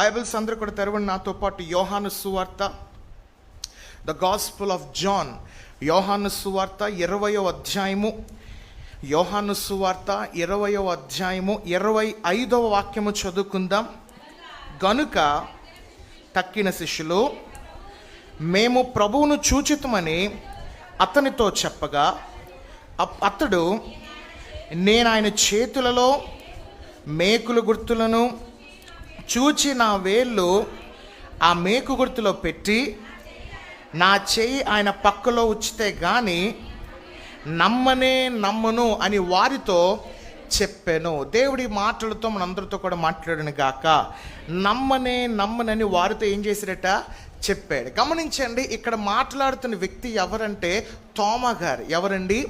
Bibles అందరూ కూడా తెరవండి. నాతో పాటు యోహాను సువార్త ద గాస్పుల్ ఆఫ్ జాన్. యోహాను సువార్త ఇరవయో అధ్యాయము. యోహాను సువార్త ఇరవయో అధ్యాయము ఇరవై ఐదవ వాక్యము చదువుకుందాం. గనుక తక్కిన శిష్యులు మేము ప్రభువును చూచితమని అతనితో చెప్పగా అప్- అతడు నేను ఆయన చేతులలో మేకులు గుర్తులను చూచి నా వేళ్ళు ఆ మేకు గుర్తులో పెట్టి నా చెయ్యి ఆయన పక్కలో ఉంచితే గాని నమ్మనే నమ్మను అని వారితో చెప్పాను. దేవుడి మాటలతో మనందరితో కూడా మాట్లాడను గాక. నమ్మనే నమ్మనని వారితో ఏం చేశారట? చెప్పాడు. గమనించండి ఇక్కడ మాట్లాడుతున్న వ్యక్తి ఎవరంటే తోమ గారు ఎవరండి?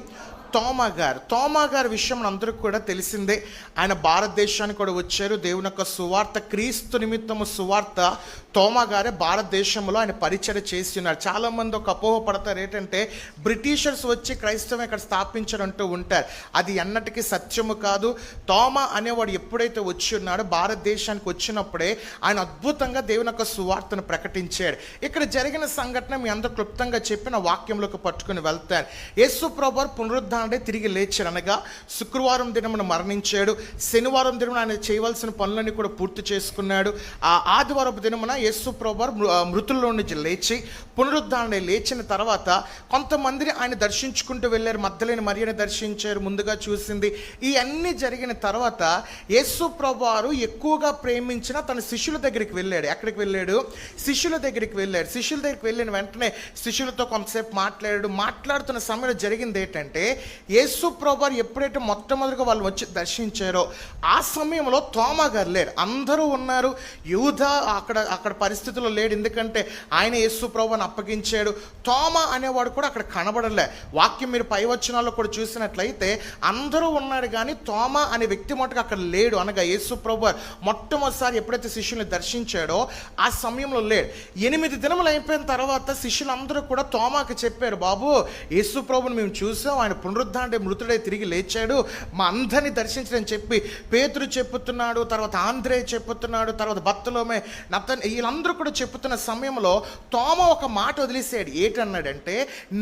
తోమా గారు తోమా గారి విషయం అందరికీ కూడా తెలిసిందే. ఆయన భారతదేశానికి కూడా వచ్చారు. దేవుని యొక్క సువార్త క్రీస్తు నిమిత్తము సువార్త తోమా గారే భారతదేశంలో ఆయన పరిచయం చేసి ఉన్నారు. చాలామంది ఒక అపోహ పడతారు ఏంటంటే బ్రిటిషర్స్ వచ్చి క్రైస్తవం ఇక్కడ స్థాపించారంటూ ఉంటారు. అది ఎన్నటికీ సత్యము కాదు. తోమా అనేవాడు ఎప్పుడైతే వచ్చి ఉన్నాడో భారతదేశానికి వచ్చినప్పుడే ఆయన అద్భుతంగా దేవుని యొక్క సువార్తను ప్రకటించాడు. ఇక్కడ జరిగిన సంఘటన మీ అందరూ క్లుప్తంగా చెప్పిన వాక్యంలోకి పట్టుకుని వెళ్తారు యేసు ప్రభు పునరుద్ధారణే తిరిగి లేచాడు అనగా శుక్రవారం దినమున మరణించాడు. శనివారం దినమున ఆయన చేయవలసిన పనులన్నీ కూడా పూర్తి చేసుకున్నాడు. ఆ ఆదివారపు దినమున యేసు ప్రభు మృతుల్లో నుంచి లేచి పునరుద్ధారణ లేచిన తర్వాత కొంతమందిని ఆయన దర్శించుకుంటూ వెళ్ళారు. మధ్యలేని మరియని దర్శించారు. ముందుగా చూసింది ఇవన్నీ జరిగిన తర్వాత యేసు ప్రభువారు ఎక్కువగా ప్రేమించిన తన శిష్యుల దగ్గరికి వెళ్ళాడు. ఎక్కడికి వెళ్ళాడు? శిష్యుల దగ్గరికి వెళ్ళాడు. శిష్యుల దగ్గరికి వెళ్ళిన వెంటనే శిష్యులతో కొంతసేపు మాట్లాడాడు. మాట్లాడుతున్న సమయంలో జరిగింది ఏంటంటే యేసు ప్రభు ఎప్పుడైతే మొట్టమొదటిగా వాళ్ళు వచ్చి దర్శించారో ఆ సమయంలో తోమా గారు లేరు. అందరూ ఉన్నారు. యూధ అక్కడ అక్కడ పరిస్థితుల్లో లేడు. ఎందుకంటే ఆయన యేసు ప్రభుని అప్పగించాడు. తోమా అనేవాడు కూడా అక్కడ కనబడలే. వాక్యం మీరు పై వచనాల్లో కూడా చూసినట్లయితే అందరూ ఉన్నారు కానీ తోమా అనే వ్యక్తి మటుకు అక్కడ లేడు. అనగా యేసు ప్రభు మొట్టమొదటిసారి ఎప్పుడైతే శిష్యుని దర్శించాడో ఆ సమయంలో లేడు. ఎనిమిది దినములు అయిపోయిన తర్వాత శిష్యులందరూ కూడా తోమాకి చెప్పారు బాబు యేసు ప్రభుని మేము చూసాం. ఆయన పునరుద్ధాండే మృతుడై తిరిగి లేచాడు. మా అందరిని దర్శించడని చెప్పి పేతురు చెప్పుతున్నాడు తర్వాత ఆంధ్రే చెప్పుతున్నాడు తర్వాత భక్తులోమే నతన్ వీళ్ళందరూ కూడా చెప్పుతున్న సమయంలో తోమ ఒక మాట వదిలేసాడు ఏంటన్నాడంటే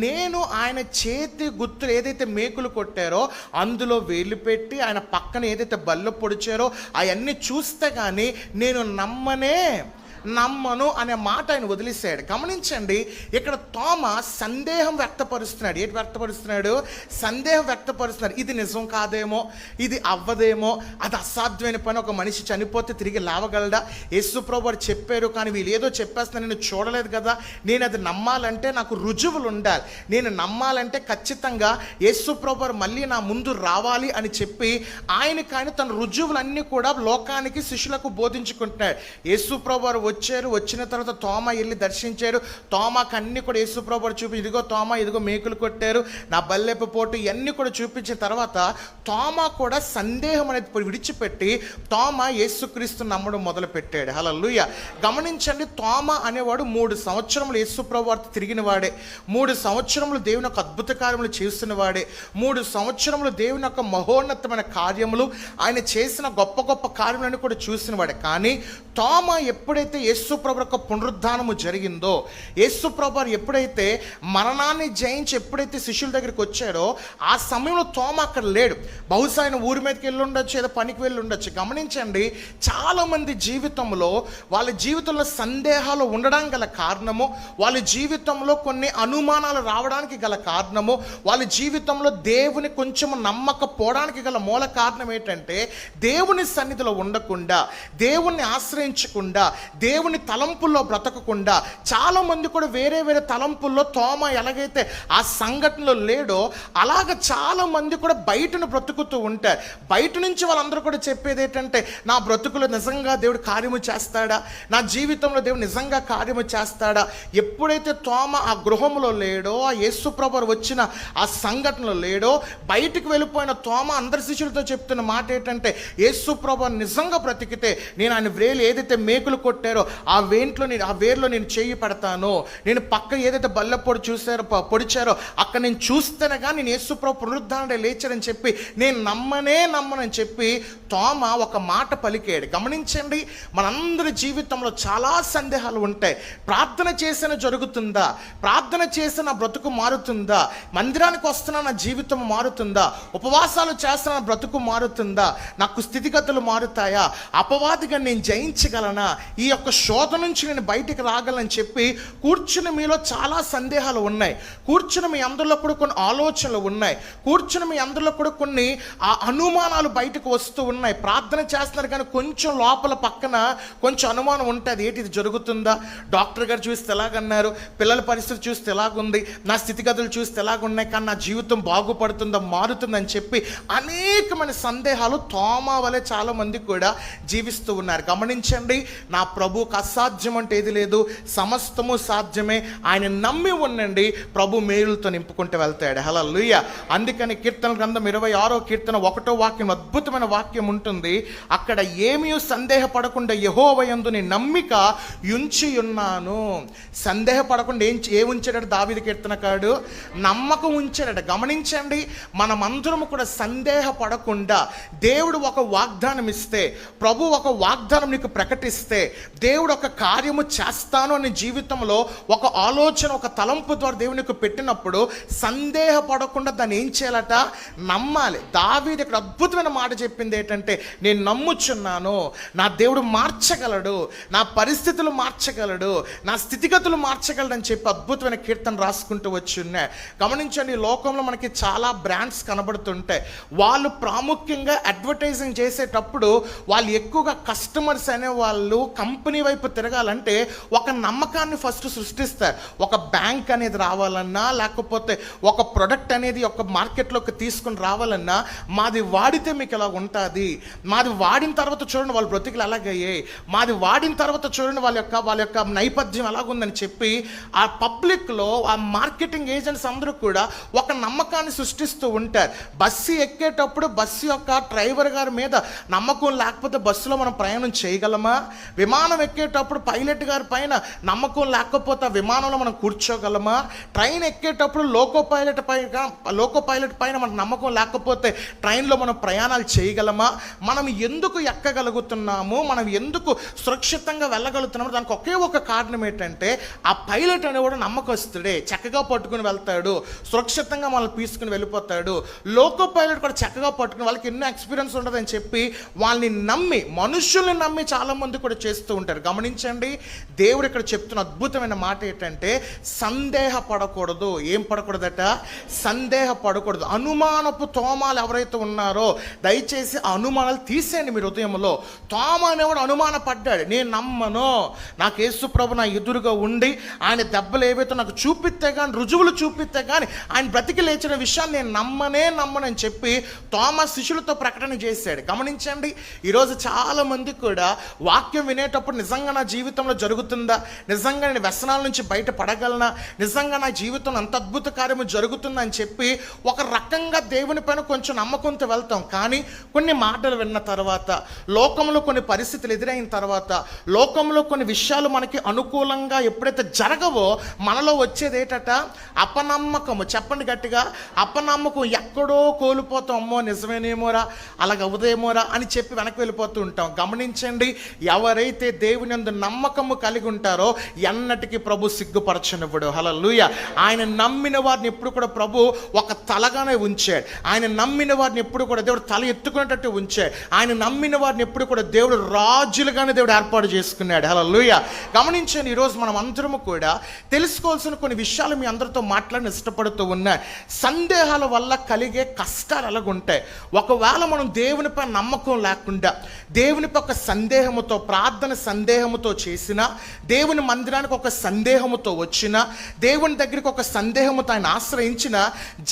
నేను ఆయన చేతి గుర్తులు ఏదైతే మేకులు కొట్టారో అందులో వేలు పెట్టి ఆయన పక్కన ఏదైతే బల్ల పొడిచారో అవన్నీ చూస్తే కానీ నేను నమ్మనే నమ్మను అనే మాట ఆయన వదిలేశాడు. గమనించండి ఇక్కడ తోమ సందేహం వ్యక్తపరుస్తున్నాడు. ఏంటి వ్యక్తపరుస్తున్నాడు? సందేహం వ్యక్తపరుస్తున్నాడు. ఇది నిజం కాదేమో? ఇది అవ్వదేమో? అది అసాధ్యమైన పని. ఒక మనిషి చనిపోతే తిరిగి లేవగలడా? యేసు ప్రభు వారు చెప్పారు కానీ వీళ్ళు ఏదో చెప్పేస్తున్నా నేను చూడలేదు కదా. నేను అది నమ్మాలంటే నాకు రుజువులు ఉండాలి. నేను నమ్మాలంటే ఖచ్చితంగా యేసు ప్రభు వారు మళ్ళీ నా ముందు రావాలి అని చెప్పి ఆయన కానీ తన రుజువులన్నీ కూడా లోకానికి శిష్యులకు బోధించుకుంటున్నాడు. యేసు ప్రభు వారు వచ్చారు వచ్చిన తర్వాత తోమ వెళ్ళి దర్శించారు. తోమాకు అన్ని కూడా యేసుప్రభుడు చూపి ఇదిగో తోమ ఇదిగో మేకులు కొట్టారు నా బల్లెపు పోటు ఇవన్నీ కూడా చూపించిన తర్వాత తోమ కూడా సందేహం అనేది విడిచిపెట్టి తోమ యేసుక్రీస్తు నమ్మడం మొదలుపెట్టాడు. హలో లూయ గమనించండి తోమ అనేవాడు మూడు సంవత్సరములు యేసుప్రభు వారితో తిరిగిన వాడే. మూడు సంవత్సరములు దేవుని యొక్క అద్భుత కార్యములు చేస్తున్న వాడే. మూడు సంవత్సరములు దేవుని యొక్క మహోన్నతమైన కార్యములు ఆయన చేసిన గొప్ప గొప్ప కార్యములను కూడా చూసిన వాడే. కానీ తోమ ఎప్పుడైతే యేసు ప్రభు యొక్క పునరుద్ధానము జరిగిందో యేసు ప్రభు ఎప్పుడైతే మరణాన్ని జయించి ఎప్పుడైతే శిష్యుల దగ్గరికి వచ్చాడో ఆ సమయంలో తోమ అక్కడ లేడు. బహుశా ఆయన ఊరి మీదకి వెళ్ళి ఉండొచ్చు ఏదో పనికి వెళ్ళి ఉండొచ్చు గమనించండి చాలామంది జీవితంలో వాళ్ళ జీవితంలో సందేహాలు ఉండడం గల కారణము వాళ్ళ జీవితంలో కొన్ని అనుమానాలు రావడానికి గల కారణము వాళ్ళ జీవితంలో దేవుని కొంచెం నమ్మకపోవడానికి గల మూల కారణం ఏంటంటే దేవుని సన్నిధిలో ఉండకుండా దేవుణ్ణి ఆశ్రయించకుండా దేవుని తలంపుల్లో బ్రతకకుండా చాలామంది కూడా వేరే వేరే తలంపుల్లో తోమ ఎలాగైతే ఆ సంఘటనలో లేడో అలాగ చాలా మంది కూడా బయటను బ్రతుకుతూ ఉంటారు బయట నుంచి వాళ్ళందరూ కూడా చెప్పేది ఏంటంటే నా బ్రతుకులో నిజంగా దేవుడు కార్యము చేస్తాడా? నా జీవితంలో దేవుడు నిజంగా కార్యము చేస్తాడా? ఎప్పుడైతే తోమ ఆ గృహంలో లేడో ఆ యేసుప్రభర్ వచ్చిన ఆ సంఘటనలో లేడో బయటికి వెళ్ళిపోయిన తోమ అందరి శిష్యులతో చెప్తున్న మాట ఏంటంటే యేసుప్రభ నిజంగా బ్రతికితే నేను ఆయన వ్రేలు ఏదైతే మేకులు కొట్టారో చెప్పారో ఆ వేంట్లో నేను ఆ వేర్లో నేను చేయి పడతాను నేను పక్క ఏదైతే బల్ల పొడి చూసారో పొడిచారో అక్కడ నేను చూస్తేనే కానీ నేను యేసుప్రభు పునరుద్ధారణ లేచారని చెప్పి నేను నమ్మనే నమ్మనని చెప్పి తోమ ఒక మాట పలికాడు. గమనించండి మనందరి జీవితంలో చాలా సందేహాలు ఉంటాయి. ప్రార్థన చేసిన జరుగుతుందా? ప్రార్థన చేసిన నా బ్రతుకు మారుతుందా? మందిరానికి వస్తున్నా నా జీవితం మారుతుందా? ఉపవాసాలు చేస్తున్న నా బ్రతుకు మారుతుందా? నాకు స్థితిగతులు మారుతాయా? అపవాదిగా నేను జయించగలనా? ఈ యొక్క శోధ నుంచి నేను బయటికి రాగలని చెప్పి కూర్చుని మీలో చాలా సందేహాలు ఉన్నాయి. కూర్చుని మీ అందరిలో కూడా కొన్ని ఆలోచనలు ఉన్నాయి. కూర్చుని మీ అందరిలో కూడా కొన్ని ఆ అనుమానాలు బయటకు వస్తూ ఉన్నాయి. ప్రార్థన చేస్తున్నారు కానీ కొంచెం లోపల పక్కన కొంచెం అనుమానం ఉంటుంది ఏంటి? ఇది జరుగుతుందా? డాక్టర్ గారు చూస్తే ఎలాగన్నారు? పిల్లల పరిస్థితి చూస్తే ఎలాగుంది? నా స్థితిగతులు చూస్తే ఎలాగున్నాయి? కానీ నా జీవితం బాగుపడుతుందా? మారుతుందని చెప్పి అనేకమైన సందేహాలు తోమా వలె చాలామంది కూడా జీవిస్తూ ఉన్నారు. గమనించండి నా ప్రభువుకు అసాధ్యం అంటే ఏది లేదు. సమస్తము సాధ్యమే. ఆయన నమ్మి ఉండండి. ప్రభు మేలుతో నింపుకుంటూ వెళ్తాడు. హలో లుయ్య అందుకని కీర్తన గ్రంథం ఇరవై ఆరో కీర్తన ఒకటో వాక్యం అద్భుతమైన వాక్యం ఉంటుంది. అక్కడ ఏమీ సందేహపడకుండా యహోవయందుని నమ్మిక ఉంచి ఉన్నాను. సందేహపడకుండా ఏం ఏ ఉంచాడట దావిది కీర్తనకాడు నమ్మకం ఉంచాడట. గమనించండి. మనమందరం కూడా సందేహపడకుండా దేవుడు ఒక వాగ్దానం ఇస్తే ప్రభు ఒక వాగ్దానం నీకు ప్రకటిస్తే దేవుడు ఒక కార్యము చేస్తాను అనే జీవితంలో ఒక ఆలోచన ఒక తలంపు ద్వారా దేవునికి పెట్టినప్పుడు సందేహపడకుండా దాన్ని ఏం చేయాలట? నమ్మాలి. దావీది ఇక్కడ అద్భుతమైన మాట చెప్పింది ఏంటంటే నేను నమ్ముచున్నాను నా దేవుడు మార్చగలడు నా పరిస్థితులు మార్చగలడు నా స్థితిగతులు మార్చగలడు అని చెప్పి అద్భుతమైన కీర్తన రాసుకుంటూ వచ్చి ఉన్నాయి. గమనించండి లోకంలో మనకి చాలా బ్రాండ్స్ కనబడుతుంటాయి. వాళ్ళు ప్రాముఖ్యంగా అడ్వర్టైజింగ్ చేసేటప్పుడు వాళ్ళు ఎక్కువగా కస్టమర్స్ అనే వాళ్ళు కంపెనీ వైపు తిరగాలంటే ఒక నమ్మకాన్ని ఫస్ట్ సృష్టిస్తారు. ఒక బ్యాంక్ అనేది రావాలన్నా లేకపోతే ఒక ప్రొడక్ట్ అనేది ఒక మార్కెట్లోకి తీసుకుని రావాలన్నా మాది వాడితే మీకు ఇలా ఉంటుంది? మాది వాడిన తర్వాత చూడండి వాళ్ళ బ్రతుకులు ఎలాగయ్యాయి మాది వాడిన తర్వాత చూడండి వాళ్ళ యొక్క వాళ్ళ యొక్క నైపథ్యం ఎలాగుందని చెప్పి ఆ పబ్లిక్లో ఆ మార్కెటింగ్ ఏజెంట్స్ అందరూ కూడా ఒక నమ్మకాన్ని సృష్టిస్తూ ఉంటారు. బస్సు ఎక్కేటప్పుడు బస్సు యొక్క డ్రైవర్ గారి మీద నమ్మకం లేకపోతే బస్సులో మనం ప్రయాణం చేయగలమా? విమానం ఎక్కేటప్పుడు పైలట్ గారి పైన నమ్మకం లేకపోతే ఆ విమానంలో మనం కూర్చోగలమా? ట్రైన్ ఎక్కేటప్పుడు లోకో పైలట్ పైన లోకో పైలట్ పైన మనకు నమ్మకం లేకపోతే ట్రైన్లో మనం ప్రయాణాలు చేయగలమా? మనం ఎందుకు ఎక్కగలుగుతున్నాము? మనం ఎందుకు సురక్షితంగా వెళ్ళగలుగుతున్నాము? దానికి ఒకే ఒక కారణం ఏంటంటే ఆ పైలట్ అనేవాడు నమ్మకస్తుడే చక్కగా పట్టుకుని వెళ్తాడు సురక్షితంగా మనల్ని తీసుకుని వెళ్ళిపోతాడు. లోకో పైలట్ కూడా చక్కగా పట్టుకుని వాళ్ళకి ఎన్నో ఎక్స్పీరియన్స్ ఉండదని చెప్పి వాళ్ళని నమ్మి మనుషుల్ని నమ్మి చాలామంది కూడా చేస్తూ ఉంటారు. గమనించండి దేవుడు ఇక్కడ చెప్తున్న అద్భుతమైన మాట ఏంటంటే సందేహపడకూడదు. ఏం పడకూడదట? సందేహపడకూడదు. అనుమానపు తోమాలు ఎవరైతే ఉన్నారో దయచేసి అనుమానాలు తీసేయండి మీరు హృదయంలో. తోమ అనేవాడు అనుమాన పడ్డాడు నేను నమ్మను. నాకు యేసు ప్రభు నా ఎదురుగా ఉండి ఆయన దెబ్బలు ఏవైతే నాకు చూపిస్తే కానీ రుజువులు చూపిస్తే కానీ ఆయన బ్రతికి లేచిన విషయాన్ని నేను నమ్మనే నమ్మనని చెప్పి తోమ శిష్యులతో ప్రకటన చేశాడు. గమనించండి ఈరోజు చాలా మంది కూడా వాక్యం వినేటప్పుడు నిజంగా నా జీవితంలో జరుగుతుందా? నిజంగా నేను వ్యసనాల నుంచి బయటపడగలనా? నిజంగా నా జీవితంలో అంత అద్భుత కార్యము జరుగుతుందని చెప్పి ఒక రకంగా దేవుని పైన కొంచెం నమ్మకంతో వెళ్తాం. కానీ కొన్ని మాటలు విన్న తర్వాత లోకంలో కొన్ని పరిస్థితులు ఎదురైన తర్వాత లోకంలో కొన్ని విషయాలు మనకి అనుకూలంగా ఎప్పుడైతే జరగవో మనలో వచ్చేది ఏంటట? అపనమ్మకము. చెప్పండి గట్టిగా అపనమ్మకం ఎక్కడో కోల్పోతాం. అమ్మో నిజమేనేమోరా? అలాగ అవుదేమోరా? అని చెప్పి వెనక్కి వెళ్ళిపోతూ ఉంటాం. గమనించండి ఎవరైతే దేవుని అందు నమ్మకము కలిగి ఉంటారో ఎన్నటికీ ప్రభు సిగ్గుపరచనివ్వడు. లూయ ఆయన నమ్మిన వారిని ఎప్పుడు కూడా ప్రభు ఒక తలగానే ఉంచాడు. ఆయన నమ్మిన వారిని ఎప్పుడు కూడా దేవుడు తల ఎత్తుకునేటట్టు ఉంచాడు. ఆయన నమ్మిన వారిని ఎప్పుడు కూడా దేవుడు రాజులుగానే దేవుడు ఏర్పాటు చేసుకున్నాడు. హలలుయ గమనించండి ఈరోజు మనం అందరము కూడా తెలుసుకోవాల్సిన కొన్ని విషయాలు మీ అందరితో మాట్లాడిన ఇష్టపడుతూ ఉన్నాయి సందేహాల వల్ల కలిగే కష్టాలు ఎలాగుంటాయి? ఒకవేళ మనం దేవునిపై నమ్మకం లేకుండా దేవునిపై ఒక సందేహముతో ప్రార్థన సందేహముతో చేసిన దేవుని మందిరానికి ఒక సందేహముతో వచ్చిన దేవుని దగ్గరికి ఒక సందేహముతో ఆయన ఆశ్రయించిన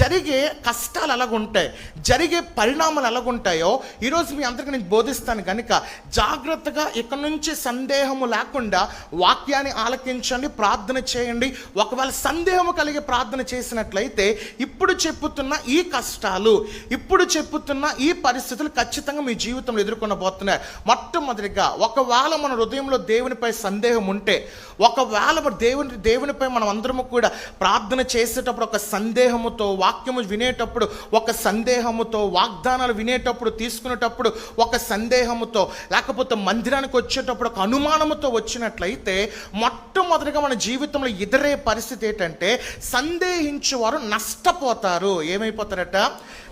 జరిగే కష్టాలు ఎలాగుంటాయి జరిగే పరిణామాలు ఎలాగుంటాయో ఈరోజు మీ అందరికీ నేను బోధిస్తాను కనుక జాగ్రత్తగా ఇక నుంచి సందేహము లేకుండా వాక్యాన్ని ఆలకించండి ప్రార్థన చేయండి. ఒకవేళ సందేహము కలిగి ప్రార్థన చేసినట్లయితే ఇప్పుడు చెప్పుతున్న ఈ కష్టాలు ఇప్పుడు చెప్పుతున్న ఈ పరిస్థితులు ఖచ్చితంగా మీ జీవితంలో ఎదుర్కొనబోతున్నాయి. మొట్టమొదటిగా ఒకవేళ మన హృదయం హృదయంలో దేవునిపై సందేహం ఉంటే ఒకవేళ దేవుని దేవునిపై మనం అందరము కూడా ప్రార్థన చేసేటప్పుడు ఒక సందేహముతో వాక్యము వినేటప్పుడు ఒక సందేహముతో వాగ్దానాలు వినేటప్పుడు తీసుకునేటప్పుడు ఒక సందేహముతో లేకపోతే మందిరానికి వచ్చేటప్పుడు ఒక అనుమానముతో వచ్చినట్లయితే మొట్టమొదటిగా మన జీవితంలో ఎదురే పరిస్థితి ఏంటంటే సందేహించేవారు నష్టపోతారు. ఏమైపోతారట?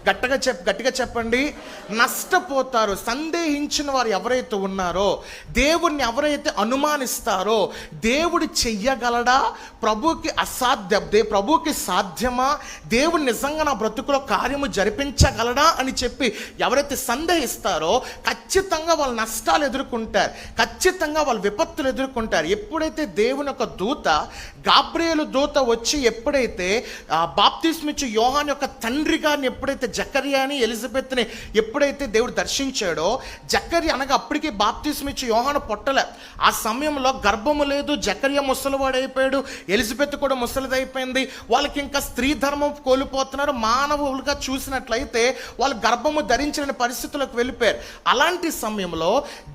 గట్టిగా చెప్ గట్టిగా చెప్పండి. నష్టపోతారు సందేహించిన వారు ఎవరైతే ఉన్నారో దేవుణ్ణి ఎవరైతే అనుమానిస్తారో దేవుడు చెయ్యగలడా? ప్రభుకి అసాధ్య దే ప్రభుకి సాధ్యమా? దేవుడు నిజంగా నా బ్రతుకులో కార్యము జరిపించగలడా అని చెప్పి ఎవరైతే సందేహిస్తారో ఖచ్చితంగా వాళ్ళు నష్టాలు ఎదుర్కొంటారు. ఖచ్చితంగా వాళ్ళు విపత్తులు ఎదుర్కొంటారు. ఎప్పుడైతే దేవుని యొక్క దూత గాబ్రియేలు దూత వచ్చి ఎప్పుడైతే బాప్తిస్మిచ్చు యోహాన్ యొక్క తండ్రి గారిని ఎప్పుడైతే జకర్యాని ఎలిజబెత్ని ఎప్పుడైతే దేవుడు దర్శించాడో జకర్య అనగా అప్పటికే బాప్తిస్మిచ్చు యోహాను పొట్టలే. ఆ సమయంలో గర్భము లేదు జకర్య ముసలివాడైపోయాడు ఎలిజబెత్ కూడా ముసలిదైపోయింది. వాళ్ళకి ఇంకా స్త్రీ ధర్మం కోల్పోతున్నారు మానవులుగా చూసినట్లయితే వాళ్ళు గర్భము ధరించిన పరిస్థితులకు వెళ్ళిపోయారు. అలాంటి సమయంలో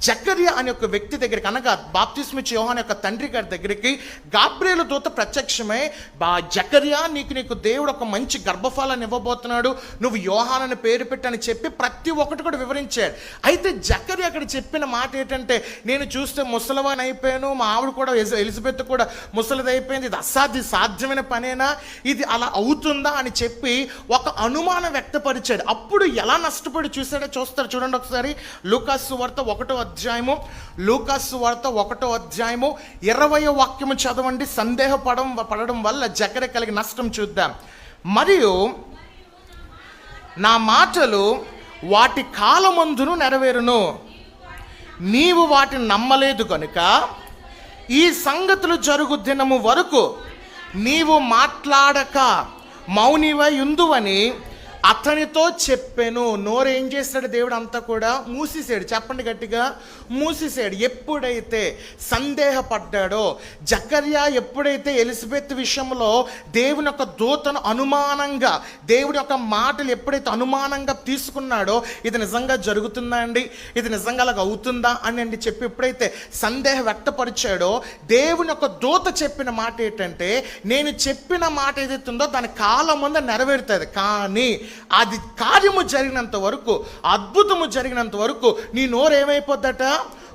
జకర్య అనే ఒక వ్యక్తి దగ్గరికి అనగా బాప్తిస్మిచ్చు యోహాన్ యొక్క తండ్రి గారి దగ్గరికి గాబ్రియల దూత ప్రత్యక్షమై బా జకర్యా నీకు నీకు దేవుడు ఒక మంచి గర్భఫలాన్ని ఇవ్వబోతున్నాడు నువ్వు యోహానని పేరు పెట్టని చెప్పి ప్రతి ఒక్కటి కూడా వివరించాడు. అయితే జకరి అక్కడ చెప్పిన మాట ఏంటంటే నేను చూస్తే ముసలివాని అయిపోయాను మా ఆవిడ కూడా ఎలిజబెత్ కూడా ముసలిది అయిపోయింది ఇది అసాధ్య సాధ్యమైన పనేనా? ఇది అలా అవుతుందా? అని చెప్పి ఒక అనుమానం వ్యక్తపరిచాడు. అప్పుడు ఎలా నష్టపడి చూసాడో చూస్తారు చూడండి ఒకసారి. లూకాస్ వార్త ఒకటో అధ్యాయము. లూకాస్ వార్త ఒకటో అధ్యాయము. ఇరవై వాక్యము చదవండి. సందేహపడం పడడం వల్ల జకర కలిగి నష్టం చూద్దాం. మరియు నా మాటలు వాటి కాలమందును నెరవేరును. నీవు వాటిని నమ్మలేదు కనుక ఈ సంగతులు జరుగు దినము వరకు నీవు మాట్లాడక మౌనివై ఉందువని అతనితో చెప్పాను. నోరు ఏం చేశాడు దేవుడు అంతా కూడా? మూసేసాడు చెప్పండి గట్టిగా. మూసేసాడు ఎప్పుడైతే సందేహపడ్డాడో జకర్యా ఎప్పుడైతే ఎలిజబెత్ విషయంలో దేవుని యొక్క దూతను అనుమానంగా దేవుడి యొక్క మాటలు ఎప్పుడైతే అనుమానంగా తీసుకున్నాడో ఇది నిజంగా జరుగుతుందా అండి? ఇది నిజంగా అలాగ అవుతుందా అని అండి చెప్పి ఎప్పుడైతే సందేహం వ్యక్తపరిచాడో దేవుని యొక్క దూత చెప్పిన మాట ఏంటంటే నేను చెప్పిన మాట ఏదైతే ఉందో దాని కాలం ముందు నెరవేరుతుంది. కానీ అది కార్యము జరిగినంత వరకు అద్భుతము జరిగినంత వరకు నీ నోరు ఏమైపోద్దట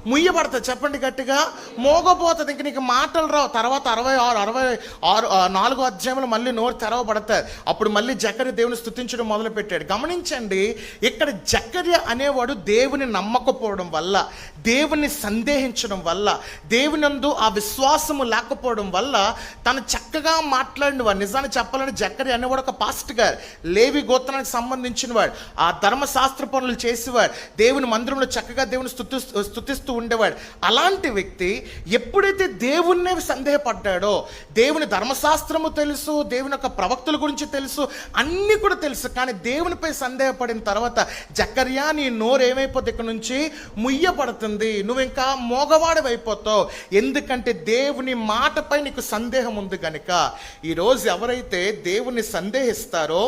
ముయ్యబడతది చెప్పండి గట్టిగా. మోగపోతుంది ఇంక నీకు మాటలు రావు. తర్వాత అరవై ఆరు అరవై ఆరు నాలుగో అధ్యాయంలో మళ్ళీ నోరు తెరవబడతాయి అప్పుడు మళ్ళీ జకర్య దేవుని స్థుతించడం మొదలు పెట్టాడు గమనించండి ఇక్కడ జకర్య అనేవాడు దేవుని నమ్మకపోవడం వల్ల దేవుని సందేహించడం వల్ల దేవునందు ఆ విశ్వాసము లేకపోవడం వల్ల తను చక్కగా మాట్లాడిన వాడు. నిజాన్ని చెప్పాలని జక్కరి అనేవాడు ఒక పాస్ట్ గారు. లేవి గోత్రానికి సంబంధించిన వాడు. ఆ ధర్మశాస్త్ర పనులు చేసేవాడు. దేవుని మందిరంలో చక్కగా దేవుని స్థుతి స్థుతిస్తూ ఉండేవాడు. అలాంటి వ్యక్తి ఎప్పుడైతే దేవుణ్ణే సందేహపడ్డాడో దేవుని ధర్మశాస్త్రము తెలుసు దేవుని యొక్క ప్రవక్తుల గురించి తెలుసు అన్నీ కూడా తెలుసు. కానీ దేవునిపై సందేహపడిన తర్వాత జకర్యా నీ నోరు ఏమైపోతుంది ఇక్కడ నుంచి ముయ్యపడుతుంది నువ్వు ఇంకా మోగవాడవైపోతావు ఎందుకంటే దేవుని మాటపై నీకు సందేహం ఉంది కనుక ఈరోజు ఎవరైతే దేవుని సందేహిస్తారో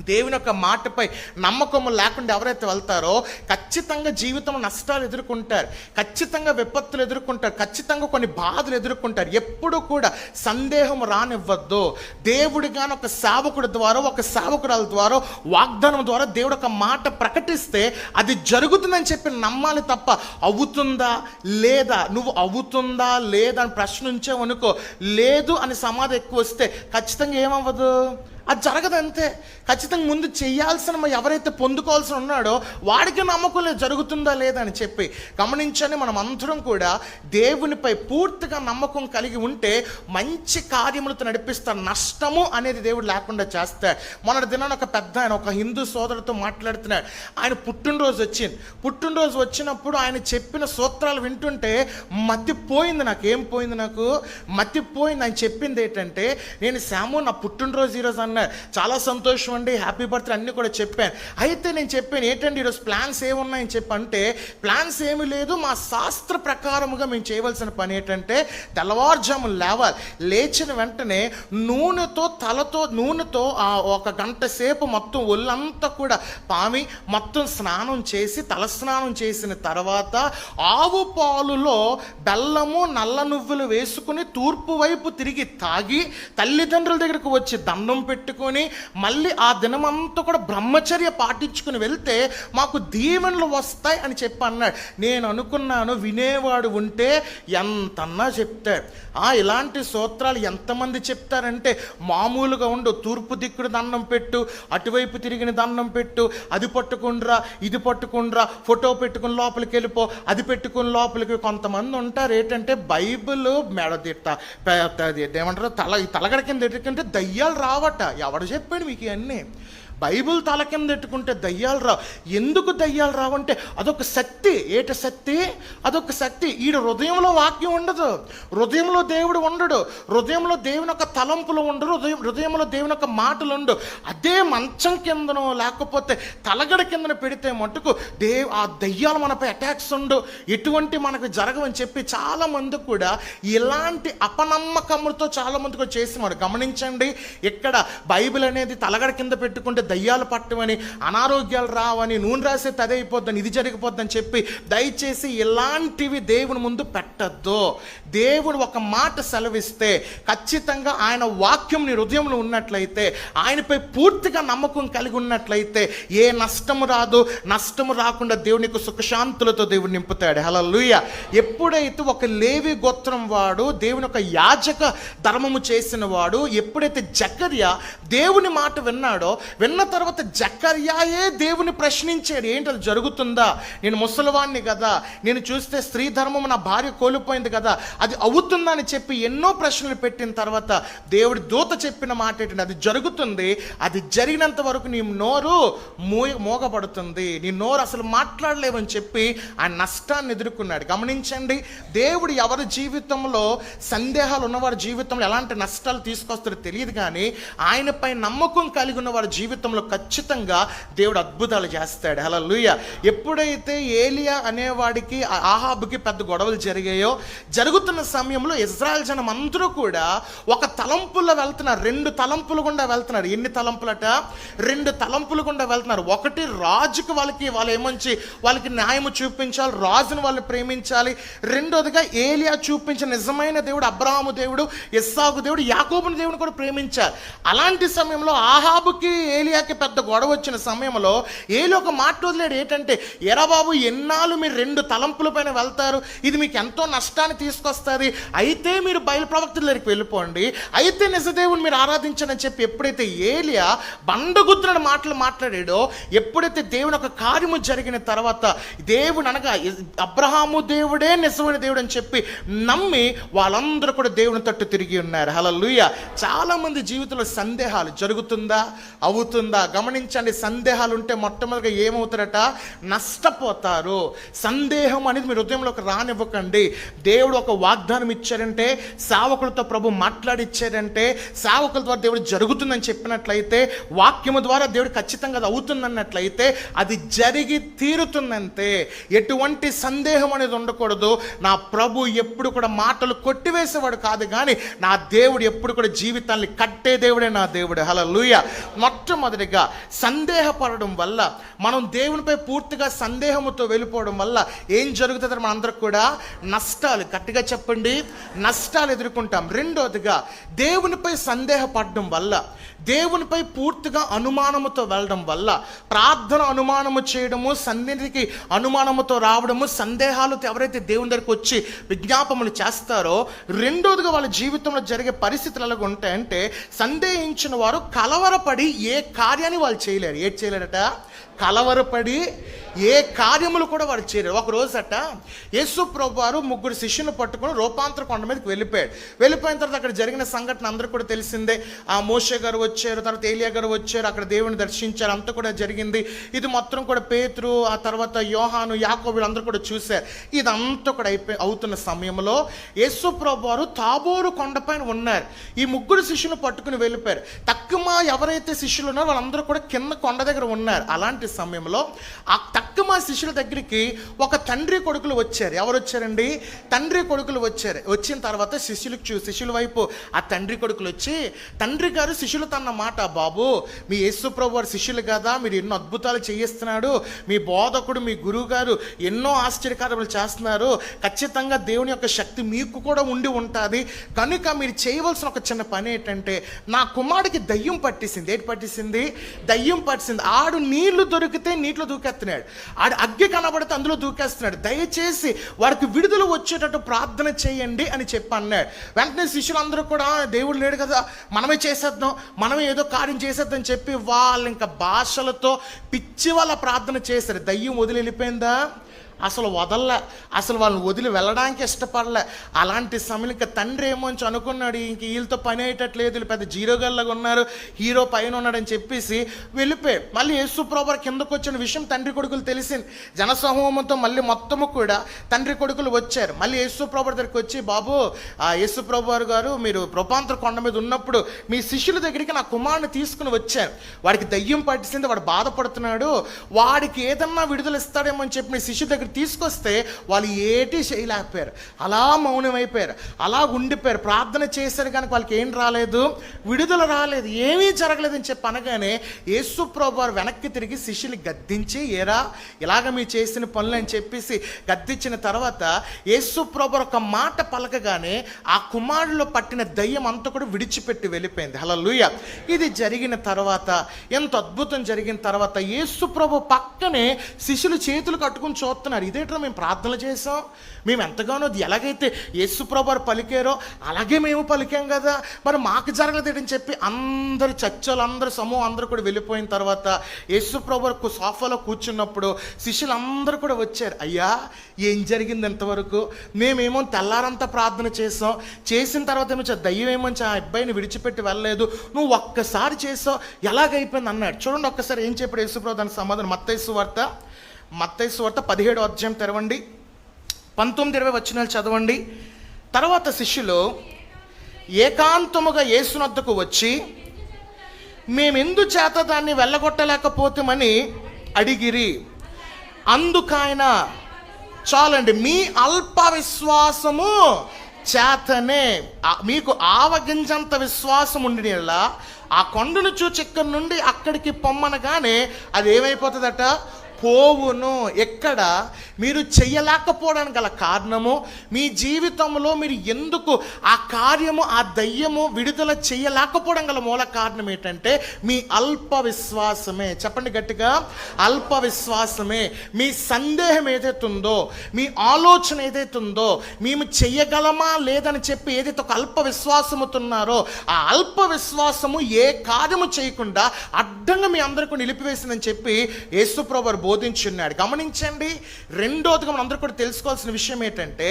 దేవుని యొక్క మాటపై నమ్మకము లేకుండా ఎవరైతే వెళ్తారో ఖచ్చితంగా జీవితం నష్టాలు ఎదుర్కొంటారు. ఖచ్చితంగా విపత్తులు ఎదుర్కొంటారు. ఖచ్చితంగా కొన్ని బాధలు ఎదుర్కొంటారు. ఎప్పుడు కూడా సందేహం రానివ్వద్దు. దేవుడి గాని ఒక సేవకుడి ద్వారా ఒక సేవకురాల ద్వారా వాగ్దానం ద్వారా దేవుడు ఒక మాట ప్రకటిస్తే అది జరుగుతుందని చెప్పి నమ్మాలి తప్ప అవుతుందా లేదా? నువ్వు అవుతుందా లేదా అని ప్రశ్న ఉంచావనుకో లేదు అని సమాధి ఎక్కువ వస్తే ఖచ్చితంగా ఏమవ్వదు? అది జరగదు అంతే ఖచ్చితంగా ముందు చేయాల్సిన ఎవరైతే పొందుకోవాల్సి ఉన్నాడో వాడికి నమ్మకం లేదు జరుగుతుందా లేదా అని చెప్పి గమనించని మనం అందరం కూడా దేవునిపై పూర్తిగా నమ్మకం కలిగి ఉంటే మంచి కార్యములతో నడిపిస్తాడు నష్టము అనేది దేవుడు లేకుండా చేస్తాడు మన దినాన ఒక పెద్ద ఆయన ఒక హిందూ సోదరుతో మాట్లాడుతున్నాడు. ఆయన పుట్టినరోజు వచ్చింది. పుట్టినరోజు వచ్చినప్పుడు ఆయన చెప్పిన సూత్రాలు వింటుంటే మతిపోయింది నాకు. ఏం పోయింది నాకు? మతిపోయింది ఆయన చెప్పింది ఏంటంటే నేను శాము నా పుట్టినరోజు ఈరోజు అన్న అన్నారు చాలా సంతోషం అండి హ్యాపీ బర్త్డే అన్నీ కూడా చెప్పాను. అయితే నేను చెప్పాను ఏంటండి ఈరోజు ప్లాన్స్ ఏమున్నాయని చెప్పి అంటే ప్లాన్స్ ఏమి లేదు మా శాస్త్ర ప్రకారముగా మేము చేయవలసిన పని ఏంటంటే తెల్లవారుజాము లేవాలి. లేచిన వెంటనే నూనెతో తలతో నూనెతో ఆ ఒక గంట సేపు మొత్తం ఒళ్ళంతా కూడా పామి మొత్తం స్నానం చేసి తల స్నానం చేసిన తర్వాత ఆవు పాలులో బెల్లము నల్ల నువ్వులు వేసుకుని తూర్పు వైపు తిరిగి తాగి తల్లిదండ్రుల దగ్గరకు వచ్చి దండం పెట్టి పెట్టుకొని మళ్ళీ ఆ దినమంతా కూడా బ్రహ్మచర్య పాటించుకుని వెళ్తే మాకు దీవెనలు వస్తాయి అని చెప్పి అన్నాడు. నేను అనుకున్నాను వినేవాడు ఉంటే ఎంతన్నా చెప్తాడు. ఆ ఇలాంటి సూత్రాలు ఎంతమంది చెప్తారంటే మామూలుగా ఉండు తూర్పు దిక్కుడు దండం పెట్టు అటువైపు తిరిగిన దండం పెట్టు అది పట్టుకుండ్రా ఇది పట్టుకుండ్రా ఫోటో పెట్టుకుని లోపలికి వెళ్ళిపో అది పెట్టుకుని లోపలికి కొంతమంది ఉంటారు. ఏంటంటే బైబిల్ మెడదిట్ట పె- ఏమంటారు? తల తలగడ కింద ఎట్టుకుంటే దయ్యాలు రావట. ఎవడు చెప్పాడు మీకు ఇవన్నీ? బైబిల్ తల కింద పెట్టుకుంటే దయ్యాలు రావు. ఎందుకు దయ్యాలు రావంటే అదొక శక్తి. ఏట శక్తి? అదొక శక్తి. ఈ హృదయంలో వాక్యం ఉండదు. హృదయంలో దేవుడు ఉండడు. హృదయంలో దేవుని యొక్క తలంపులు ఉండరు. హృదయం హృదయంలో దేవుని యొక్క మాటలు ఉండు అదే మంచం కిందనో లేకపోతే తలగడ కిందన పెడితే మటుకు దేవ్ ఆ దయ్యాలు మనపై అటాక్స్ ఉండు ఎటువంటి మనకు జరగవని చెప్పి చాలా మంది కూడా ఇలాంటి అపనమ్మకములతో చాలామందికి మంది కూడా గమనించండి. ఇక్కడ బైబిల్ అనేది తలగడ కింద పెట్టుకుంటే దయ్యాలు పట్టమని అనారోగ్యాలు రావని నూనె రాసే తదైపోద్దని ఇది జరిగిపోద్దని చెప్పి దయచేసి ఇలాంటివి దేవుని ముందు పెట్టద్దు. దేవుడు ఒక మాట సెలవిస్తే ఖచ్చితంగా ఆయన వాక్యం నీ హృదయంలో ఉన్నట్లయితే ఆయనపై పూర్తిగా నమ్మకం కలిగి ఉన్నట్లయితే ఏ నష్టము రాదు. నష్టము రాకుండా దేవునికి సుఖశాంతులతో దేవుడు నింపుతాడు. హల్లెలూయ. ఎప్పుడైతే ఒక లేవి గోత్రం వాడు దేవుని ఒక యాజక ధర్మము చేసిన వాడు ఎప్పుడైతే జకర్య దేవుని మాట విన్నాడో విన్న తర్వాత జకర్యాయే దేవుని ప్రశ్నించాడు ఏంటి అది జరుగుతుందా? నేను ముసలివాణ్ణి కదా నేను చూస్తే స్త్రీ ధర్మం నా భార్య కోల్పోయింది కదా అది అవుతుందా? అని చెప్పి ఎన్నో ప్రశ్నలు పెట్టిన తర్వాత దేవుడి దూత చెప్పిన మాట ఏంటంటే అది జరుగుతుంది అది జరిగినంత వరకు నీ నోరు మూ మోగపడుతుంది నీ నోరు అసలు మాట్లాడలేవని చెప్పి ఆ నష్టాన్ని ఎదుర్కొన్నాడు. గమనించండి దేవుడు ఎవరి జీవితంలో సందేహాలు ఉన్నవారి జీవితంలో ఎలాంటి నష్టాలు తీసుకొస్తారో తెలియదు కానీ ఆయనపై నమ్మకం కలిగి ఉన్న వారి జీవితం జీవితంలో ఖచ్చితంగా దేవుడు అద్భుతాలు చేస్తాడు. అలా ఎప్పుడైతే ఏలియా అనేవాడికి ఆహాబుకి పెద్ద గొడవలు జరిగాయో జరుగుతున్న సమయంలో ఇజ్రాయల్ జనం అందరూ కూడా ఒక తలంపుల్లో వెళ్తున్నారు. రెండు తలంపులు గుండా వెళ్తున్నారు. ఎన్ని తలంపులట? రెండు తలంపులు గుండా వెళ్తున్నారు. ఒకటి రాజుకి వాళ్ళకి వాళ్ళు ఏమంచి వాళ్ళకి న్యాయము చూపించాలి రాజును వాళ్ళు ప్రేమించాలి. రెండోదిగా ఏలియా చూపించిన నిజమైన దేవుడు అబ్రహాము దేవుడు ఇస్సాకు దేవుడు యాకోబుని దేవుని కూడా ప్రేమించాలి అలాంటి సమయంలో ఆహాబుకి ఏలియాకి పెద్ద గొడవ వచ్చిన సమయంలో ఏలి ఒక మాట వదిలేడు ఏంటంటే ఎరా బాబు ఎన్నాళ్ళు మీరు రెండు తలంపుల పైన వెళ్తారు? ఇది మీకు ఎంతో నష్టాన్ని తీసుకొస్తుంది. అయితే మీరు బయలుప్రవక్తుల దగ్గరికి వెళ్ళిపోండి. అయితే నిజదేవుని మీరు ఆరాధించని చెప్పి ఎప్పుడైతే ఏలియా బండగుద్దున మాటలు మాట్లాడాడో ఎప్పుడైతే దేవుని ఒక కార్యము జరిగిన తర్వాత దేవుడు అనగా అబ్రహాము దేవుడే నిజమైన దేవుడు అని చెప్పి నమ్మి వాళ్ళందరూ కూడా దేవుని తట్టు తిరిగి ఉన్నారు. హలలుయ చాలా మంది జీవితంలో సందేహాలు జరుగుతుందా? అవుతుందా? గమనించండి సందేహాలు ఉంటే మొట్టమొదటిగా ఏమవుతారట? నష్టపోతారు. సందేహం అనేది మీ హృదయంలోకి రానివ్వకండి. దేవుడు ఒక వాగ్దానం ఇచ్చారంటే సేవకులతో ప్రభు మాట్లాడిచ్చారంటే సేవకుల ద్వారా దేవుడు జరుగుతుందని చెప్పినట్లయితే వాక్యము ద్వారా దేవుడు ఖచ్చితంగా అది అవుతుందన్నట్లయితే అది జరిగి తీరుతుందంతే. ఎటువంటి సందేహం అనేది ఉండకూడదు. నా ప్రభు ఎప్పుడు కూడా మాటలు కొట్టివేసేవాడు కాదు కానీ నా దేవుడు ఎప్పుడు కూడా జీవితాన్ని కట్టే దేవుడే నా దేవుడు. హలో లూయ మొట్టమొదటి మొట్టమొదటిగా సందేహపడడం వల్ల మనం దేవునిపై పూర్తిగా సందేహముతో వెళ్ళిపోవడం వల్ల ఏం జరుగుతుందని మనందరూ కూడా నష్టాలు గట్టిగా చెప్పండి నష్టాలు ఎదుర్కొంటాం. రెండోదిగా దేవునిపై సందేహపడడం వల్ల దేవునిపై పూర్తిగా అనుమానముతో వెళ్ళడం వల్ల ప్రార్థన అనుమానము చేయడము సన్నిధికి అనుమానముతో రావడము సందేహాలతో ఎవరైతే దేవుని దగ్గరికి వచ్చి విజ్ఞాపములు చేస్తారో రెండోదిగా వాళ్ళ జీవితంలో జరిగే పరిస్థితులు ఎలాగ ఉంటాయంటే సందేహించిన వారు కలవరపడి ఏ కార్యాన్ని వాళ్ళు చేయలేరు. ఏం చేయలేరట? కలవరపడి ఏ కార్యములు కూడా వారు చేయరు ఒక రోజట యేసు ప్రభు వారు ముగ్గురు శిష్యుని పట్టుకుని రూపాంతర కొండ మీదకి వెళ్ళిపోయాడు. వెళ్ళిపోయిన తర్వాత అక్కడ జరిగిన సంఘటన అందరూ కూడా తెలిసిందే. ఆ మోషే గారు వచ్చారు తర్వాత ఏలియా గారు వచ్చారు అక్కడ దేవుని దర్శించారు అంతా కూడా జరిగింది. ఇది మొత్తం కూడా పేతురు ఆ తర్వాత యోహాను యాకో వీళ్ళందరూ కూడా చూశారు. ఇదంతా కూడా అయిపోయి అవుతున్న సమయంలో యేసు ప్రభు వారు తాబోరు కొండపైన ఉన్నారు. ఈ ముగ్గురు శిష్యుని పట్టుకుని వెళ్ళిపోయారు. తక్కువ ఎవరైతే శిష్యులు ఉన్నారో వాళ్ళందరూ కూడా కింద కొండ దగ్గర ఉన్నారు. అలాంటి సమయంలో ఆ తక్కువ శిష్యుల దగ్గరికి ఒక తండ్రి కొడుకులు వచ్చారు. ఎవరు వచ్చారండి తండ్రి కొడుకులు వచ్చారు. వచ్చిన తర్వాత శిష్యులకు చూ శిష్యుల వైపు ఆ తండ్రి కొడుకులు వచ్చి తండ్రి గారు శిష్యులు తన్న మాట బాబు మీ యేసుప్రభు వారు శిష్యులు కదా మీరు ఎన్నో అద్భుతాలు చేయిస్తున్నాడు మీ బోధకుడు మీ గురువు గారు ఎన్నో ఆశ్చర్యకార్యములు చేస్తున్నారు ఖచ్చితంగా దేవుని యొక్క శక్తి మీకు కూడా ఉండి ఉంటుంది. కనుక మీరు చేయవలసిన ఒక చిన్న పని ఏంటంటే నా కుమారుడికి దయ్యం పట్టేసింది. ఏంటి పట్టేసింది? దయ్యం పట్టేసింది. ఆడు నీళ్ళు దొరికితే నీటిలో దూకెత్తున్నాడు ఆడు అగ్గి కనబడితే అందులో దూకేస్తున్నాడు. దయచేసి వారికి విడుదల వచ్చేటట్టు ప్రార్థన చేయండి అని చెప్పి అన్నాడు. వెంటనే శిష్యులందరూ కూడా దేవుడు లేడు కదా మనమే చేసేద్దాం మనమే ఏదో కార్యం చేసేద్దాం చెప్పి వాళ్ళు ఇంకా భాషలతో పిచ్చి వాళ్ళ ప్రార్థన చేశారు. దయ్యం వదిలి వెళ్ళిపోయిందా? అసలు వదల్ల అసలు వాళ్ళని వదిలి వెళ్ళడానికి ఇష్టపడలే. అలాంటి సమయం ఇంకా తండ్రి ఏమోంచి అనుకున్నాడు ఇంక వీళ్ళతో పని అయ్యేటట్లేదు వీళ్ళు పెద్ద జీరో గల్లాగా ఉన్నారు హీరో పైన ఉన్నాడని చెప్పేసి వెళ్ళిపోయి. మళ్ళీ యేసు ప్రభు కిందకు వచ్చిన విషయం తండ్రి కొడుకులు తెలిసింది. జనసమూహంతో మళ్ళీ మొత్తము కూడా తండ్రి కొడుకులు వచ్చారు. మళ్ళీ యేసు ప్రభు దగ్గరికి వచ్చి బాబు ఆ యేసు ప్రభువారు గారు మీరు రూపాంతర కొండ మీద ఉన్నప్పుడు మీ శిష్యుల దగ్గరికి నా కుమారుని తీసుకుని వచ్చారు. వాడికి దయ్యం పట్టిసింది వాడు బాధపడుతున్నాడు. వాడికి ఏదన్నా విడుదల ఇస్తాడేమో అని చెప్పి మీ శిష్యు దగ్గర తీసుకొస్తే వాళ్ళు ఏటి చేయలేకపోయారు. అలా మౌనమైపోయారు. అలా ఉండిపోయారు. ప్రార్థన చేశారు కానీ వాళ్ళకి ఏం రాలేదు? విడుదల రాలేదు. ఏమీ జరగలేదని చెప్పి అనగానే యేసు వారు వెనక్కి తిరిగి శిష్యుని గద్దించి ఏరా ఇలాగ మీరు చేసిన పనులు అని చెప్పేసి గద్దించిన తర్వాత యేసు వారు ఒక మాట పలకగానే ఆ కుమారులో పట్టిన దయ్యం అంతా కూడా విడిచిపెట్టి వెళ్ళిపోయింది. హలో ఇది జరిగిన తర్వాత ఎంత అద్భుతం జరిగిన తర్వాత యేసు ప్రభు పక్కనే శిష్యులు చేతులు కట్టుకుని చూస్తున్నారు. ఇదేంటో మేము ప్రార్థన చేసాం మేము ఎంతగానో అది ఎలాగైతే యేసు ప్రభారు పలికారో అలాగే మేము పలికాం కదా. మరి మాకు జరగలేదేటని చెప్పి అందరు చర్చలు అందరు సమూహం అందరూ కూడా వెళ్ళిపోయిన తర్వాత యేసు ప్రభు సోఫాలో కూర్చున్నప్పుడు శిష్యులు అందరూ కూడా వచ్చారు. అయ్యా ఏం జరిగింది ఎంతవరకు మేమేమో తెల్లారంతా ప్రార్థన చేసాం చేసిన తర్వాత ఏమో దయ్యం ఏమో ఆ అబ్బాయిని విడిచిపెట్టి వెళ్ళలేదు. నువ్వు ఒక్కసారి చేసావు ఎలాగైపోయింది? అన్నాడు. చూడండి ఒక్కసారి ఏం చెప్పాడు యేసుప్రభు దానికి సమాధానం మత్తైసు వార్త మత్తైసు వార్త పదిహేడు అధ్యాయం తెరవండి. పంతొమ్మిది ఇరవై వచ్చినాలు చదవండి. తర్వాత శిష్యులు ఏకాంతముగా యేసునద్దకు వచ్చి మేమెందు చేత దాన్ని వెళ్ళగొట్టలేకపోతామని అడిగిరి. అందుకైన చాలండి మీ అల్ప విశ్వాసము చేతనే మీకు ఆవగింజంత విశ్వాసం ఉండినలా ఆ కొండను చూచి ఇక్కడి నుండి అక్కడికి పొమ్మనగానే అది ఏమైపోతుందట? పోవును. ఎక్కడ? మీరు చెయ్యలేకపోవడానికి గల కారణము మీ జీవితంలో మీరు ఎందుకు ఆ కార్యము ఆ దయ్యము విడుదల చేయలేకపోవడం గల మూల కారణం ఏంటంటే మీ అల్ప విశ్వాసమే చెప్పండి గట్టిగా అల్ప విశ్వాసమే మీ సందేహం ఏదైతే ఉందో మీ ఆలోచన ఏదైతే ఉందో మేము చెయ్యగలమా లేదని చెప్పి ఏదైతే ఒక అల్ప విశ్వాసముతున్నారో ఆ అల్ప విశ్వాసము ఏ కార్యము చేయకుండా అడ్డంగా మీ అందరికీ నిలిపివేసిందని చెప్పి యేసుప్రభు బోధించున్నాడు. గమనించండి రెండోదిగా మనం అందరూ కూడా తెలుసుకోవాల్సిన విషయం ఏంటంటే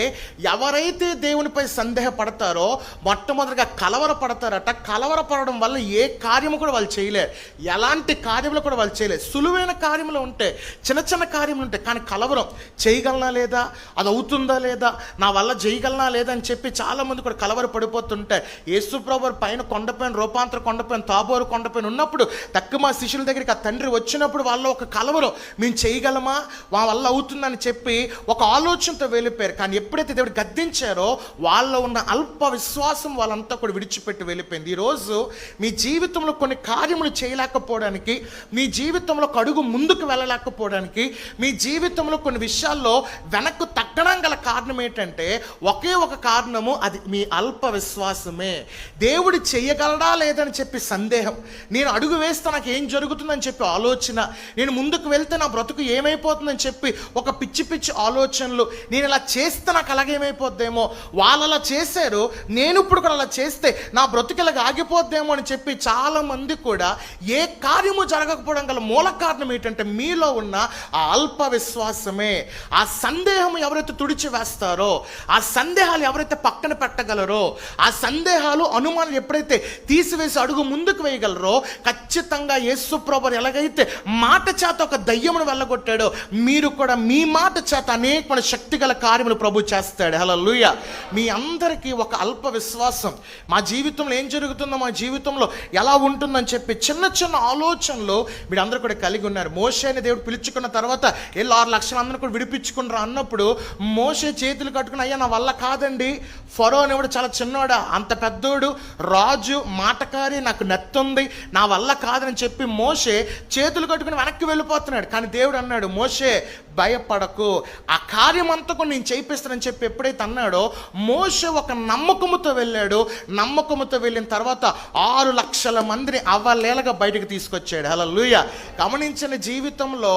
ఎవరైతే దేవునిపై సందేహపడతారో మొట్టమొదటిగా కలవర పడతారట కలవర పడడం వల్ల ఏ కార్యము కూడా వాళ్ళు చేయలేరు. ఎలాంటి కార్యములు కూడా వాళ్ళు చేయలేరు. సులువైన కార్యములు ఉంటే చిన్న చిన్న కార్యములు ఉంటాయి కానీ కలవరం చేయగలనా లేదా? అది అవుతుందా లేదా? నా వల్ల చేయగలనా లేదా అని చెప్పి చాలా మంది కూడా కలవర పడిపోతుంటే యేసుప్రభు పైన కొండపైన రూపాంతర కొండపైన తాబోరు కొండపైన ఉన్నప్పుడు తక్కువ మా శిష్యుల దగ్గరికి ఆ తండ్రి వచ్చినప్పుడు వాళ్ళ ఒక కలవరం. మేము చేయగలమా? మా వల్ల అవుతుందని చెప్పి ఒక ఆలోచనతో వెళ్ళిపోయారు. కానీ ఎప్పుడైతే దేవుడు గద్దించారో వాళ్ళలో ఉన్న అల్ప విశ్వాసం వాళ్ళంతా కూడా విడిచిపెట్టి వెళ్ళిపోయింది. ఈరోజు మీ జీవితంలో కొన్ని కార్యములు చేయలేకపోవడానికి మీ జీవితంలో ఒక అడుగు ముందుకు వెళ్ళలేకపోవడానికి మీ జీవితంలో కొన్ని విషయాల్లో వెనక్కు తగ్గడం గల కారణం ఏంటంటే ఒకే ఒక కారణము అది మీ అల్ప విశ్వాసమే దేవుడు చేయగలడా లేదని చెప్పి సందేహం. నేను అడుగు వేస్తే నాకు ఏం జరుగుతుందని చెప్పి ఆలోచన. నేను ముందుకు వెళ్తే నా బ్రతుకు ఏమైపోతుందని చెప్పి ఒక పిచ్చి పిచ్చి ఆలోచనలు నేను ఇలా చేస్తే నాకు అలాగేమైపోద్దేమో వాళ్ళు అలా చేశారు నేను ఇప్పుడు కూడా అలా చేస్తే నా బ్రతుకు ఇలాగ ఆగిపోద్దేమో అని చెప్పి చాలా మంది కూడా ఏ కార్యము జరగకపోవడం గల మూల కారణం ఏంటంటే మీలో ఉన్న ఆ అల్ప విశ్వాసమే ఆ సందేహం ఎవరైతే తుడిచి వేస్తారో ఆ సందేహాలు ఎవరైతే పక్కన పెట్టగలరో ఆ సందేహాలు అనుమానాలు ఎప్పుడైతే తీసివేసి అడుగు ముందుకు వేయగలరో ఖచ్చితంగా యేసు ప్రభు ఎలాగైతే మాట చేత ఒక దయ్యమును వెళ్ళగొట్టాడో. మీరు కూడా మీ మాట చేత అనేకమైన శక్తి గల కార్యములు ప్రభు చేస్తాడు. హలో మీ అందరికీ ఒక అల్ప విశ్వాసం. మా జీవితంలో ఏం జరుగుతుందో మా జీవితంలో ఎలా ఉంటుందని చెప్పి చిన్న చిన్న ఆలోచనలు మీరు అందరూ కూడా కలిగి ఉన్నారు. మోషే అని దేవుడు పిలుచుకున్న తర్వాత వెళ్ళి ఆరు లక్షలు అందరూ కూడా విడిపించుకున్నారు అన్నప్పుడు మోషే చేతులు కట్టుకుని అయ్యా నా వల్ల కాదండి. ఫరో అనేవాడు చాలా చిన్నోడా. అంత పెద్దోడు. రాజు మాటకారి నాకు నెత్తుంది. నా వల్ల కాదని చెప్పి మోషే చేతులు కట్టుకుని వెనక్కి వెళ్ళిపోతున్నాడు. కానీ దేవుడు అన్నాడు మోషే భయపడకు. ఆ కార్యం కూడా నేను చేయిస్తానని చెప్పి ఎప్పుడైతే అన్నాడో మోషే ఒక నమ్మకముతో వెళ్ళాడు. నమ్మకముతో వెళ్ళిన తర్వాత ఆరు లక్షల మందిని అవలేలగా బయటకు తీసుకొచ్చాడు. అలా లూయ గమనించిన జీవితంలో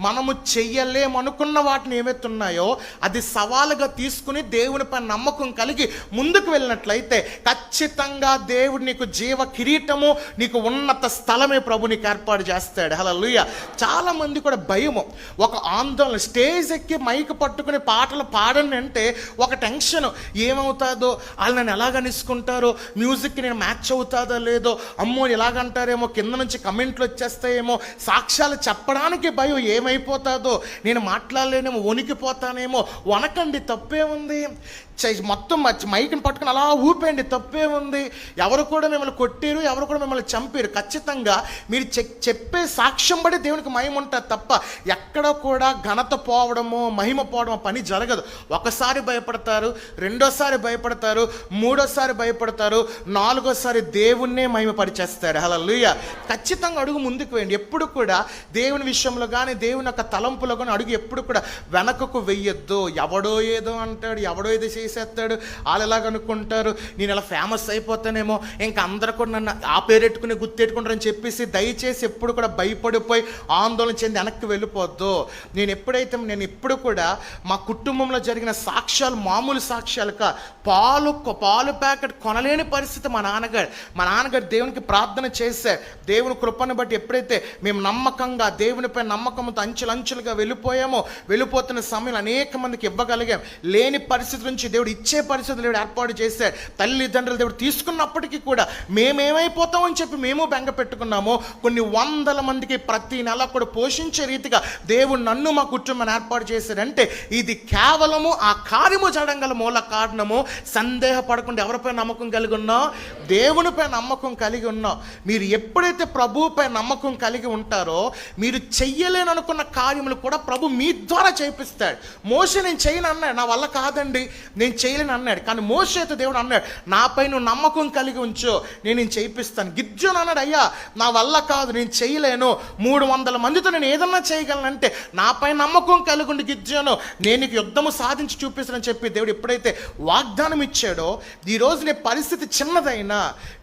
మనము చెయ్యలేమనుకున్న వాటిని ఏమైతే ఉన్నాయో అది సవాలుగా తీసుకుని దేవునిపై నమ్మకం కలిగి ముందుకు వెళ్ళినట్లయితే ఖచ్చితంగా దేవుడు నీకు జీవ కిరీటము నీకు ఉన్నత స్థలమే ప్రభు నీకు ఏర్పాటు చేస్తాడు. అలా లూయ చాలా మంది కూడా భయము. ఒక ఆందోళన స్టేజ్ ఎక్కి మైక్ పట్టుకుని పాటలు పాడండి అంటే ఒక టెన్షన్. ఏమవుతాదో వాళ్ళు నన్ను ఎలాగనిసుకుంటారో మ్యూజిక్కి నేను మ్యాచ్ అవుతుందో లేదో అమ్మో ఎలాగంటారేమో కింద నుంచి కమెంట్లు వచ్చేస్తాయేమో సాక్ష్యాలు చెప్పడానికి భయం ఏమైపోతాదో నేను మాట్లాడలేనేమో వణికిపోతానేమో వనకండి తప్పే ఉంది. మొత్తం మైక్ని పట్టుకుని అలా ఊపేయండి తప్పే ఉంది. ఎవరు కూడా మిమ్మల్ని కొట్టారు ఎవరు కూడా మిమ్మల్ని చంపారు. ఖచ్చితంగా మీరు చెప్పే సాక్ష్యం బడి దేవునికి మహిమ ఉంటుంది తప్ప ఎక్కడ కూడా ఘనత పోవడమో మహిమ పోవడమో పని జరగదు. ఒకసారి భయపడతారు రెండోసారి భయపడతారు మూడోసారి భయపడతారు నాలుగోసారి దేవుణ్ణే మహిమపరిచేస్తాడు అలా ఖచ్చితంగా అడుగు ముందుకు వేయండి. ఎప్పుడు కూడా దేవుని విషయంలో కానీ దేవుని యొక్క తలంపులో కానీ అడుగు ఎప్పుడు కూడా వెనకకు వెయ్యొద్దు. ఎవడో ఏదో అంటాడు ఎవడో ఏదో చేసేస్తాడు. వాళ్ళు ఎలాగ అనుకుంటారు. నేను ఇలా ఫేమస్ అయిపోతానేమో. ఇంకా అందరూ కూడా నన్ను ఆ పేరెట్టుకుని గుర్తెట్టుకుంటారని చెప్పేసి దయచేసి ఎప్పుడు కూడా భయపడిపోయి ఆందోళన చెంది వెనక్కి వెళ్ళిపోద్దు. నేను ఎప్పుడైతే నేను ఎప్పుడు కూడా మా కుటుంబంలో జరిగిన సాక్ష్యాలు మామూలు సాక్ష్యాలుక పాలు పాలు ప్యాకెట్ కొనలేని పరిస్థితి మా నాన్నగారు. మా నాన్నగారు దేవునికి ప్రార్థన చేస్తే దేవుని కృపను బట్టి ఎప్పుడైతే మేము నమ్మకంగా దేవునిపై నమ్మకంతో అంచులంచులుగా వెళ్ళిపోయామో వెళ్ళిపోతున్న సమయంలో అనేక మందికి ఇవ్వగలిగాం. లేని పరిస్థితి నుంచి దేవుడు ఇచ్చే పరిస్థితులు దేవుడు ఏర్పాటు చేశాడు తల్లిదండ్రులు దేవుడు తీసుకున్నప్పటికీ కూడా మేమేమైపోతామని చెప్పి మేము బెంగ పెట్టుకున్నామో కొన్ని వందల మందికి ప్రతి నెల కూడా పోషించే రీతిగా దేవుడు నన్ను మా కుటుంబాన్ని ఏర్పాటు చేశాడంటే ఇది కేవలము ఆ కార్యము చేయడం గల మూల కారణము. సందేహపడకుండా ఎవరిపై నమ్మకం కలిగి ఉన్నా దేవునిపై నమ్మకం కలిగి ఉన్నా మీరు ఎప్పుడైతే ప్రభువుపై నమ్మకం కలిగి ఉంటారో మీరు చెయ్యలేని అనుకున్న కార్యములు కూడా ప్రభు మీ ద్వారా చేపిస్తాడు. మోస నేను చేయను అన్నాడు నా వల్ల కాదండి. నేను చేయలేను అన్నాడు. కానీ మోసైతే దేవుడు అన్నాడు నాపై నువ్వు నమ్మకం కలిగి ఉంచు నేను నేను చేయిస్తాను గిజ్జోన్ అన్నాడు అయ్యా నా వల్ల కాదు నేను చేయలేను. మూడు వందల మందితో నేను ఏదన్నా చేయగలనంటే నాపై నమ్మకం కలిగి ఉండి గిజ్జోను నేను నీకు యుద్ధము సాధించి చూపిస్తానని చెప్పి దేవుడు ఎప్పుడైతే వాగ్దానం ఇచ్చాడో ఈ రోజు నీ పరిస్థితి చిన్నదైనా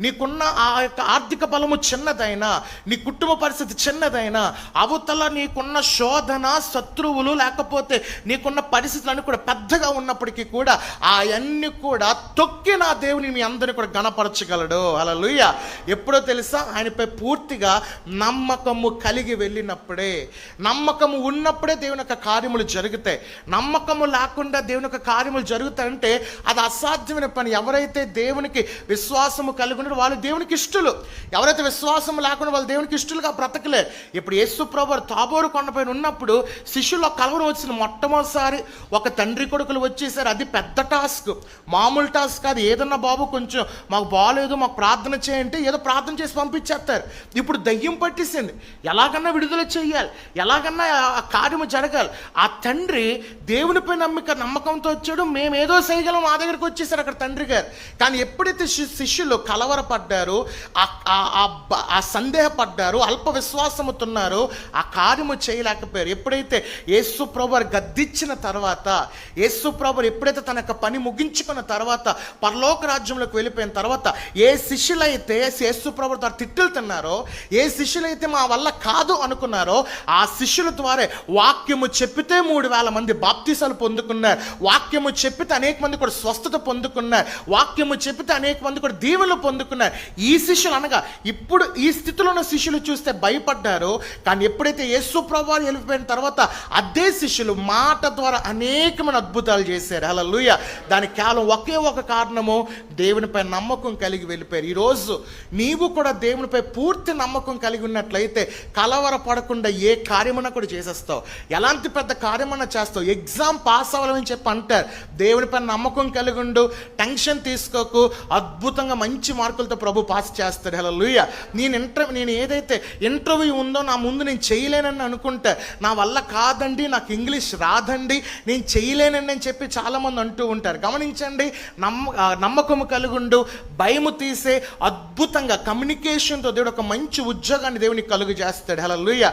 నీకున్న ఆ యొక్క ఆర్థిక బలము చిన్నదైనా నీ కుటుంబ పరిస్థితి చిన్నదైనా అవతల నీకున్న శోధన శత్రువులు లేకపోతే నీకున్న పరిస్థితులన్నీ కూడా పెద్దగా ఉన్నప్పటికీ కూడా అవన్నీ కూడా తొక్కి నా దేవుని మీ అందరిని కూడా గణపరచగలడు. అలా ఎప్పుడో తెలుసా? ఆయనపై పూర్తిగా నమ్మకము కలిగి వెళ్ళినప్పుడే. నమ్మకము ఉన్నప్పుడే దేవుని యొక్క కార్యములు జరుగుతాయి. నమ్మకము లేకుండా దేవుని యొక్క కార్యములు జరుగుతాయంటే అది అసాధ్యమైన పని. ఎవరైతే దేవునికి విశ్వాసము కలిగి ఉన్నారో వాళ్ళు దేవునికి ఇష్టలు. ఎవరైతే విశ్వాసం లేకుండా వాళ్ళు దేవునికి ఇష్టలుగా బ్రతకలే. ఇప్పుడు యేసు ప్రభు తాబోరు కొండపైన ఉన్నప్పుడు శిష్యులు కలవరం వచ్చిన మొట్టమొదటిసారి ఒక తండ్రి కొడుకులు వచ్చేసారు. అది పెద్ద టాస్క్. మామూలు టాస్క్ కాదు. ఏదన్నా బాబు కొంచెం మాకు బాగాలేదు మాకు ప్రార్థన చేయంటే ఏదో ప్రార్థన చేసి పంపించేస్తారు. ఇప్పుడు దయ్యం పట్టేసింది. ఎలాగన్నా విడుదల చేయాలి. ఎలాగన్నా ఆ కార్యము జరగాలి. ఆ తండ్రి దేవునిపై నమ్మిక నమ్మకంతో వచ్చాడు. మేము ఏదో చేయగలం మా దగ్గరికి వచ్చేసారు అక్కడ తండ్రి గారు. కానీ ఎప్పుడైతే శి- శిష్యులు కలవరపడ్డారు ఆ- ఆ- సందేహపడ్డారు అల్ప విశ్వాసముతున్నారు ఆ కార్యము చేయలేకపోయారు. ఎప్పుడైతే యేసు ప్రభు గద్దిచ్చిన గద్దించిన తర్వాత యేసు ప్రభు ఎప్పుడైతే తన యొక్క పని ముగించుకున్న తర్వాత పరలోక రాజ్యంలోకి వెళ్ళిపోయిన తర్వాత ఏ శిష్యులైతే శేసు ప్రభు ద్వారా తిట్టులు తిన్నారో ఏ శిష్యులైతే మా వల్ల కాదు అనుకున్నారో ఆ శిష్యుల ద్వారా వాక్యము చెప్పితే మూడు వేల మంది బాప్తీసాలు పొందుకున్నారు. వాక్యము చెప్పితే అనేక మంది కూడా స్వస్థత పొందుకున్నారు. వాక్యము చెప్పితే అనేక మంది కూడా దీవులు పొందుకున్నారు. ఈ శిష్యులు అనగా ఇప్పుడు ఈ స్థితిలో ఉన్న శిష్యులు చూస్తే భయపడ్డారు కానీ ఎప్పుడైతే యేసు ప్రభావాలు వెళ్ళిపోయిన తర్వాత అదే శిష్యులు మాట ద్వారా అనేకమైన అద్భుతాలు చేశారు. అలా దానికి కేవలం ఒకే ఒక కారణము దేవునిపై నమ్మకం కలిగి వెళ్ళిపోయారు. ఈరోజు నీవు కూడా దేవునిపై పూర్తి నమ్మకం కలిగి ఉన్నట్లయితే కలవర పడకుండా ఏ కార్యమన్నా కూడా చేసేస్తావు. ఎలాంటి పెద్ద కార్యమన్నా చేస్తావు? ఎగ్జామ్ పాస్ అవ్వాలని చెప్పి అంటారు. దేవునిపై నమ్మకం కలిగి ఉండు టెన్షన్ తీసుకోకు. అద్భుతంగా మంచి మార్కులతో ప్రభు పాస్ చేస్తాడు. హలో నేను ఇంటర్ నేను ఏదైతే ఇంటర్వ్యూ ఉందో నా ముందు నేను చేయలేనని అనుకుంటే నా వల్ల కాదండి నాకు ఇంగ్లీష్ రాదండి నేను చేయలేనని అని చెప్పి చాలామంది అంటూ ఉంటారు. గమనించండి నమ్మ నమ్మకము కలుగుండు భయము తీసే అద్భుతంగా కమ్యూనికేషన్తో దేవుడు ఒక మంచి ఉద్యోగాన్ని దేవునికి కలుగు చేస్తాడు. హలో